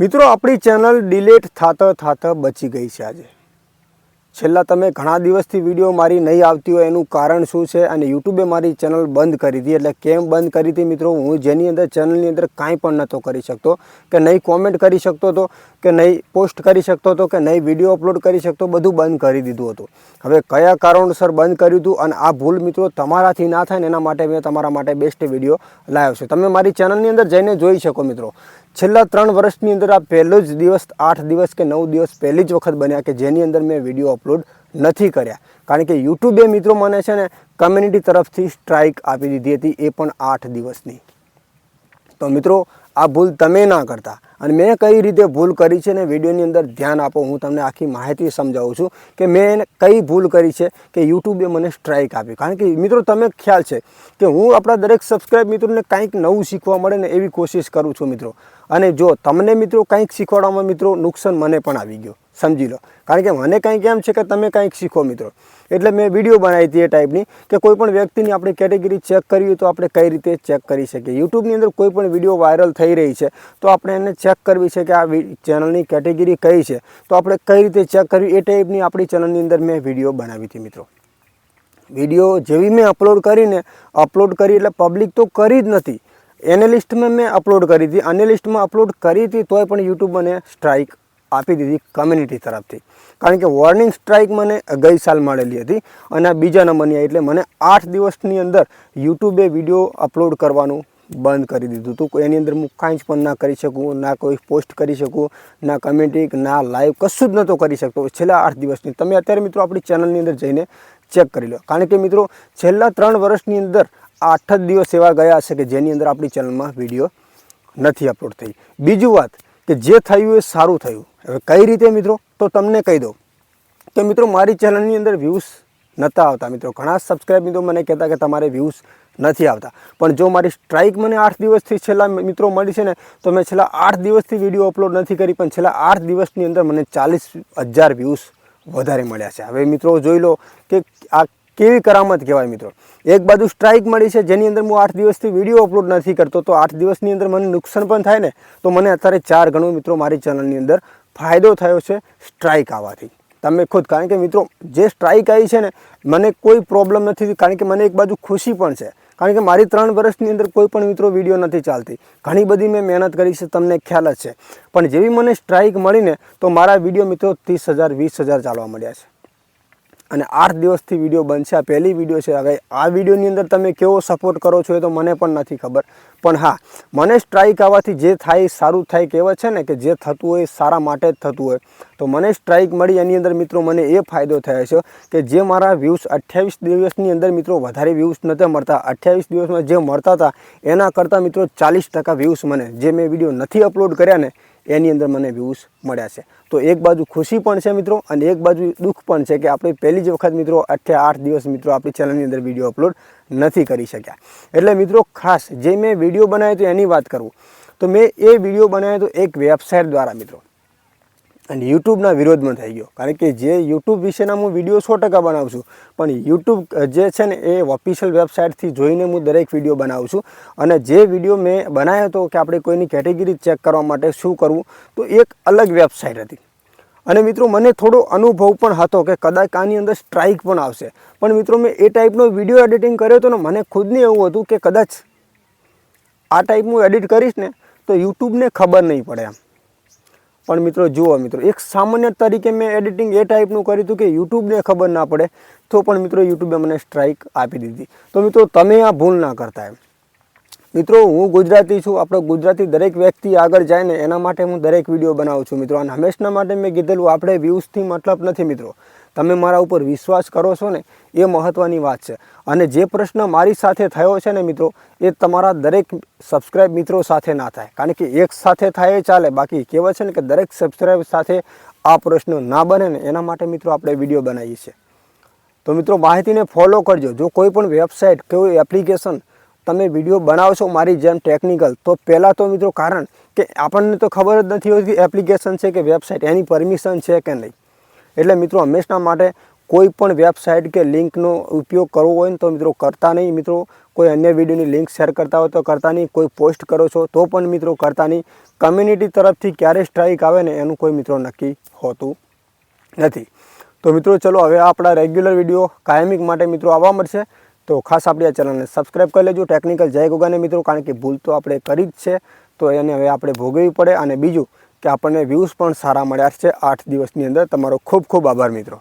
મિત્રો, આપણી channel delete થાતા થાતા બચી ગઈ છે આજે. છેલ્લા તમે ઘણા દિવસથી વીડિયો મારી નહીં આવતી હોય એનું કારણ શું છે અને યુટ્યુબે મારી ચેનલ બંધ કરી હતી. એટલે કેમ બંધ કરી હતી મિત્રો? હું જેની અંદર ચેનલની અંદર કાંઈ પણ નહોતો કરી શકતો. કે નહીં કોમેન્ટ કરી શકતો હતો, કે નહીં પોસ્ટ કરી શકતો હતો, કે નહીં વીડિયો અપલોડ કરી શકતો, બધું બંધ કરી દીધું હતું. હવે કયા કારણોસર બંધ કર્યું હતું અને આ ભૂલ મિત્રો તમારાથી ના થાય ને એના માટે મેં તમારા માટે બેસ્ટ વીડિયો લાવ્યો છે. તમે મારી ચેનલની અંદર જઈને જોઈ શકો મિત્રો. છેલ્લા ત્રણ વર્ષની અંદર આ પહેલો જ દિવસ, આઠ દિવસ કે નવ દિવસ પહેલી જ વખત બન્યા કે જેની અંદર મેં વીડિયો અપલોડ નથી કર્યા. કારણ કે યુટ્યુબે મિત્રો મને છે ને કમ્યુનિટી તરફથી સ્ટ્રાઇક આપી દીધી હતી એ પણ આઠ દિવસની. તો મિત્રો આ ભૂલ તમે ના કરતા. અને મેં કઈ રીતે ભૂલ કરી છે ને વિડીયોની અંદર ધ્યાન આપો, હું તમને આખી માહિતી સમજાવું છું કે મેં કઈ ભૂલ કરી છે કે યુટ્યુબે મને સ્ટ્રાઇક આપી. કારણ કે મિત્રો તમે ખ્યાલ છે કે હું આપણા દરેક સબસ્ક્રાઇબ મિત્રોને કંઈક નવું શીખવા મળે ને એવી કોશિશ કરું છું મિત્રો. અને જો તમને મિત્રો કંઈક શીખવાડવામાં મિત્રો નુકસાન મને પણ આવી ગયો. સમજી લો. કારણ કે મને કંઈક એમ છે કે તમે કંઈક શીખો મિત્રો. એટલે મેં વીડિયો બનાવી હતી એ ટાઈપની કે કોઈ પણ વ્યક્તિની આપણે કેટેગરી ચેક કરવી તો આપણે કઈ રીતે ચેક કરી શકીએ. યુટ્યુબની અંદર કોઈ પણ વીડિયો વાયરલ થઈ રહી છે, તો આપણે એને ચેક કરવી છે કે આ ચેનલની કેટેગરી કઈ છે. તો આપણે કઈ રીતે ચેક કરવી? એ ટાઈપની આપણી ચેનલની અંદર મેં વીડિયો બનાવી હતી મિત્રો. વીડિયો જેવી મેં અપલોડ કરીને અપલોડ કરી એટલે પબ્લિક તો કરી જ નથી. એનાલિસ્ટમાં મેં અપલોડ કરી હતી. અનેલિસ્ટમાં અપલોડ કરી હતી તોય પણ યુટ્યુબ મને સ્ટ્રાઇક આપી દીધી કમ્યુનિટી તરફથી. કારણ કે વોર્નિંગ સ્ટ્રાઇક મને ગઈ સાલ મળેલી હતી અને આ બીજા નંબરની એટલે મને આઠ દિવસની અંદર યુટ્યુબે વીડિયો અપલોડ કરવાનું બંધ કરી દીધું હતું. એની અંદર હું કાંઈ જ પણ ના કરી શકું, ના કોઈ પોસ્ટ કરી શકું, ના કમેન્ટિંગ ના લાઈવ કશું જ નહોતો કરી શકતો. છેલ્લા આઠ દિવસની. તમે અત્યારે મિત્રો આપણી ચેનલની અંદર જઈને ચેક કરી લો. કારણ કે મિત્રો છેલ્લા ત્રણ વર્ષની અંદર આઠ જ દિવસ એવા ગયા હશે કે જેની અંદર આપણી ચેનલમાં વીડિયો નથી અપલોડ થઈ. બીજું વાત કે જે થયું એ સારું થયું. હવે કઈ રીતે મિત્રો? તો તમને કહી દઉં તો મિત્રો, મારી ચેનલની અંદર વ્યૂઝ નહોતા આવતા. મિત્રો, ઘણા સબસ્ક્રાઈબ મિત્રો મને કહેતા કે તમારે વ્યૂઝ નથી આવતા. પણ જો મારી સ્ટ્રાઇક મને આઠ દિવસથી છેલ્લા મિત્રો, મળી છે ને, તો મેં છેલ્લા આઠ દિવસથી વીડિયો અપલોડ નથી કરી, પણ છેલ્લા આઠ દિવસની અંદર મને ચાલીસ હજાર વ્યૂઝ વધારે મળ્યા છે. હવે મિત્રો, જોઈ લો કે આ કેવી કરામત કહેવાય મિત્રો. એક બાજુ સ્ટ્રાઇક મળી છે, જેની અંદર હું આઠ દિવસથી વીડિયો અપલોડ નથી કરતો, તો આઠ દિવસની અંદર મને નુકસાન પણ થાય ને, તો મને અત્યારે ચાર ગણું મિત્રો મારી ચેનલની અંદર ફાયદો થયો છે સ્ટ્રાઇક આવવાથી. તમે ખુદ, કારણ કે મિત્રો, જે સ્ટ્રાઇક આવી છે ને, મને કોઈ પ્રોબ્લેમ નથી, કારણ કે મને એક બાજુ ખુશી પણ છે. કારણ કે મારી ત્રણ વર્ષની અંદર કોઈ પણ મિત્રો વીડિયો નથી ચાલતી. ઘણી બધી મેં મહેનત કરી છે, તમને ખ્યાલ જ છે. પણ જેવી મને સ્ટ્રાઇક મળીને તો મારા વીડિયો મિત્રો ત્રીસ હજાર, વીસ હજાર ચાલવા મળ્યા છે. અને આઠ દિવસથી વીડિયો બનશે. આ પહેલી વીડિયો છે. આ વિડીયોની અંદર તમે કેવો સપોર્ટ કરો છો એ તો મને પણ નથી ખબર. પણ હા, મને સ્ટ્રાઇક આવવાથી જે થાય સારું થાય કહેવત છે ને કે જે થતું હોય સારા માટે જ થતું હોય. તો મને સ્ટ્રાઇક મળી, એની અંદર મિત્રો મને એ ફાયદો થયો છે કે જે મારા વ્યૂઝ અઠ્યાવીસ દિવસની અંદર મિત્રો વધારે વ્યૂઝ નહોતા મળતા. અઠ્યાવીસ દિવસમાં જે મળતા હતા, એના કરતાં મિત્રો ચાલીસ ટકા વ્યૂઝ મને. જે મેં વીડિયો નથી અપલોડ કર્યા ને, એની અંદર મને વ્યૂઝ મળ્યા છે. તો એક બાજુ ખુશી પણ છે મિત્રો, અને એક બાજુ દુઃખ પણ છે કે આપણે પહેલી જ વખત મિત્રો અઠ્યા આઠ દિવસ મિત્રો આપણી ચેનલની અંદર વીડિયો અપલોડ નથી કરી શક્યા. એટલે મિત્રો ખાસ, જે મેં વીડિયો બનાવ્યો હતો એની વાત કરું. તો મેં એ વીડિયો બનાવ્યો હતો એક વેબસાઇટ દ્વારા મિત્રો. અને યુટ્યુબના વિરોધમાં થઈ ગયો. કારણ કે જે યુટ્યુબ વિશેના હું વીડિયો સો ટકા બનાવું છું, પણ યુટ્યુબ જે છે ને એ ઓફિશિયલ વેબસાઇટથી જોઈને હું દરેક વીડિયો બનાવું છું. અને જે વીડિયો મેં બનાવ્યો હતો કે આપણે કોઈની કેટેગરી ચેક કરવા માટે શું કરવું, તો એક અલગ વેબસાઇટ હતી. અને મિત્રો, મને થોડો અનુભવ પણ હતો કે કદાચ આની અંદર સ્ટ્રાઇક પણ આવશે. પણ મિત્રો, મેં એ ટાઈપનો વીડિયો એડિટિંગ કર્યો હતો ને, મને ખુદને એવું હતું કે કદાચ આ ટાઈપનું એડિટ કરીશ ને, તો યુટ્યુબને ખબર નહીં પડે એમ પણ મિત્રો જુઓ મિત્રો, એક સામાન્ય તરીકે મેં એડિટિંગ એ ટાઈપનું કર્યું હતું કે યુટ્યુબને ખબર ના પડે, તો પણ મિત્રો યુટ્યુબે મને સ્ટ્રાઇક આપી દીધી. તો મિત્રો તમે આ ભૂલ ના કરતા એમ. મિત્રો હું ગુજરાતી છું, આપણો ગુજરાતી દરેક વ્યક્તિ આગળ જાય ને એના માટે હું દરેક વીડિયો બનાવું છું મિત્રો. અને હંમેશના માટે મેં કીધેલું, આપણે વ્યૂઝથી મતલબ નથી મિત્રો. તમે મારા ઉપર વિશ્વાસ કરો છો ને, એ મહત્ત્વની વાત છે. અને જે પ્રશ્ન મારી સાથે થયો છે ને મિત્રો, એ તમારા દરેક સબસ્ક્રાઇબ મિત્રો સાથે ના થાય. કારણ કે એક સાથે થાય એ ચાલે. બાકી કહેવાય છે ને કે દરેક સબસ્ક્રાઇબ સાથે આ પ્રશ્ન ના બને ને, એના માટે મિત્રો આપણે વીડિયો બનાવીએ છીએ. તો મિત્રો, માહિતીને ફોલો કરજો. જો કોઈ પણ વેબસાઇટ કોઈ એપ્લિકેશન તમે વીડિયો બનાવશો મારી જેમ ટેકનિકલ તો પહેલાં તો મિત્રો કારણ કે આપણને તો ખબર જ નથી હોતી એપ્લિકેશન છે કે વેબસાઇટ એની પરમિશન છે કે નહીં. એટલે મિત્રો હંમેશા માટે કોઈ પણ વેબસાઇટ કે લિંકનો ઉપયોગ કરવો હોય ને તો મિત્રો કરતા નહીં. મિત્રો, કોઈ અન્ય વિડીયોની લિંક શેર કરતા હોય તો કરતા નહીં. કોઈ પોસ્ટ કરો છો તો પણ મિત્રો કરતા નહીં. કમ્યુનિટી તરફથી ક્યારે સ્ટ્રાઇક આવે ને એનું કોઈ મિત્રો નક્કી હોતું નથી. તો મિત્રો, ચલો હવે આપણા રેગ્યુલર વીડિયો કાયમિક માટે મિત્રો આવવા મળશે. તો ખાસ આપણી આ ચેનલને સબસ્ક્રાઈબ કરી લેજો. ટેકનિકલ જય ગોગાને મિત્રો, કારણ કે ભૂલ તો આપણે કરી જ છે. તો એને હવે આપણે ભોગવવી પડે. અને બીજું કે આપણને વ્યૂઝ પણ સારા મળ્યા છે આઠ દિવસની અંદર. તમારો ખૂબ ખૂબ આભાર મિત્રો.